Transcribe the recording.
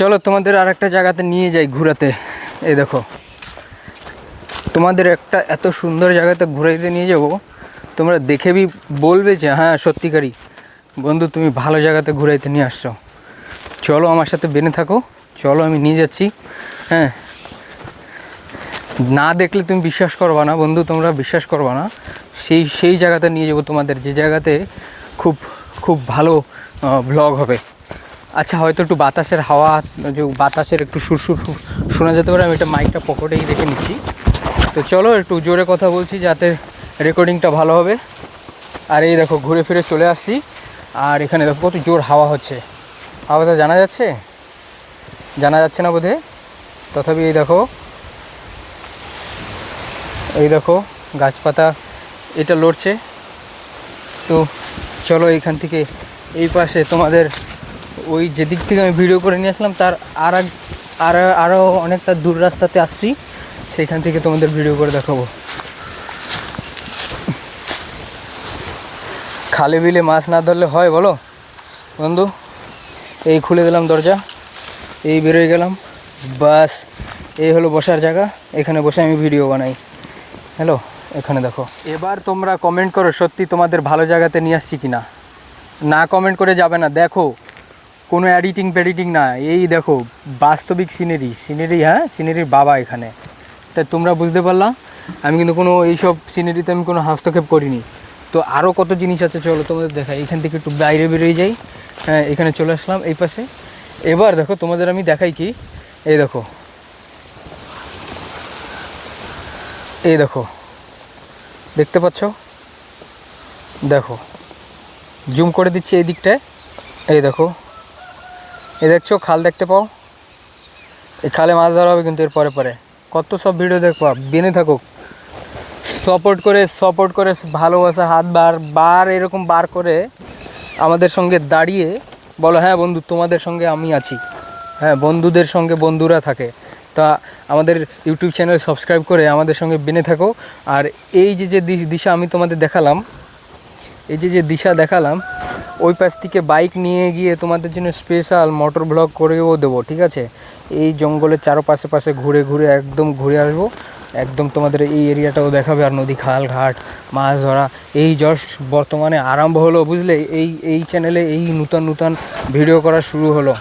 চলো তোমাদের আর একটা জায়গাতে নিয়ে যাই ঘোরাতে। এই দেখো। তোমাদের একটা এত সুন্দর জায়গাতে ঘুরাইতে নিয়ে যাব। তোমরা দেখে বি বলবে যে হ্যাঁ সত্যিকারই। বন্ধু, তুমি ভালো জায়গাতে ঘুরাইতে নিয়ে আসছো। চলো আমার সাথে বেনে থাকো। চলো, আমি নিয়ে যাচ্ছি। হ্যাঁ। না দেখলে তুমি বিশ্বাস করবা না বন্ধু, তোমরা বিশ্বাস করবা না। সেই সেই জায়গাতে নিয়ে যাব তোমাদের। যে জায়গাতে খুব খুব ভালো ব্লগ হবে। আচ্ছা হয়তো একটু বাতাসের হাওয়া, যে বাতাসের একটু সুরসুর শোনা যেতে পারে, আমি এটা মাইকটা পকেটেই রেখে নিচ্ছি। তো চলো, একটু জোরে কথা বলছি যাতে রেকর্ডিংটা ভালো হবে। আর এই দেখো, ঘুরে ফিরে চলে আসছি। আর এখানে দেখো, কত জোর হাওয়া হচ্ছে। হাওয়াটা জানা যাচ্ছে? জানা যাচ্ছে না বোধে তথাপি এই দেখো এই দেখো, গাছপাতা, এটা লড়ছে। তো চলো, এইখান থেকে এই পাশে তোমাদের ওই যেদিক থেকে আমি ভিডিও করে নিয়ে আসলাম, তার আর আর আরও অনেকটা দূর রাস্তাতে আসছি। সেখান থেকে তোমাদের ভিডিও করে দেখাবো। খালে বিলে মাছ না ধরলে হয় বলো? বন্ধু, এই খুলে দিলাম দরজা, এই বেরোয় গেলাম, বাস, এই হলো বসার জায়গা, এখানে বসে আমি ভিডিও বানাই। হ্যালো, এখানে দেখো। এবার তোমরা কমেন্ট করো সত্যি তোমাদের ভালো জায়গাতে নিয়ে আসছি কি না না কমেন্ট করে যাবে না, দেখো। কোনো এডিটিং ফেডিটিং না। এই দেখো, বাস্তবিক সিনারি। সিনারি হ্যাঁ? সিনারির বাবা এখানে। তা তোমরা বুঝতে পারলা আমি কিন্তু কোনো এইসব সিনারিতে আমি কোনো হস্তক্ষেপ করিনি। তো আরও কত জিনিস আছে চলো তোমাদের দেখাই। এখান থেকে একটু বাইরে বেরিয়ে যাই। হ্যাঁ এখানে চলে আসলাম, এই পাশে। এবার দেখো, তোমাদের আমি দেখাই কি। এই দেখো। এই দেখো। দেখতে পাচ্ছ? দেখো। জুম করে দিচ্ছি এই দিকটায়। এই দেখো। এই দেখছ, খাল দেখতে পাও? এই খালে মাছ ধরা হবে কিন্তু এর পরে পরে। কত সব ভিডিও দেখবা, বেনে থাকুক। সাপোর্ট করে সাপোর্ট করে, ভালোবাসা, হাত বার বার এরকম বার করে আমাদের সঙ্গে দাঁড়িয়ে বলো হ্যাঁ বন্ধু, তোমাদের সঙ্গে আমি আছি। হ্যাঁ বন্ধুদের সঙ্গে বন্ধুরা থাকে। তা আমাদের ইউটিউব চ্যানেল সাবস্ক্রাইব করে আমাদের সঙ্গে বেনে থাকো। আর এই যে যে দিশা আমি তোমাদের দেখালাম, এই যে যে দিশা দেখালাম ওই পাশ থেকে বাইক নিয়ে গিয়ে তোমাদের জন্য স্পেশাল মোটর ব্লগ করেও দেবো, ঠিক আছে? এই জঙ্গলের চারপাশে পাশে ঘুরে ঘুরে একদম ঘুরে আসব। একদম তোমাদের এই এরিয়াটাও দেখাবে, আর নদী খাল, ঘাট, মাছ ধরা। এই জাস্ট বর্তমানে আরম্ভ হলো, বুঝলে? এই এই চ্যানেলে এই নূতন নূতন ভিডিও করা শুরু হলো।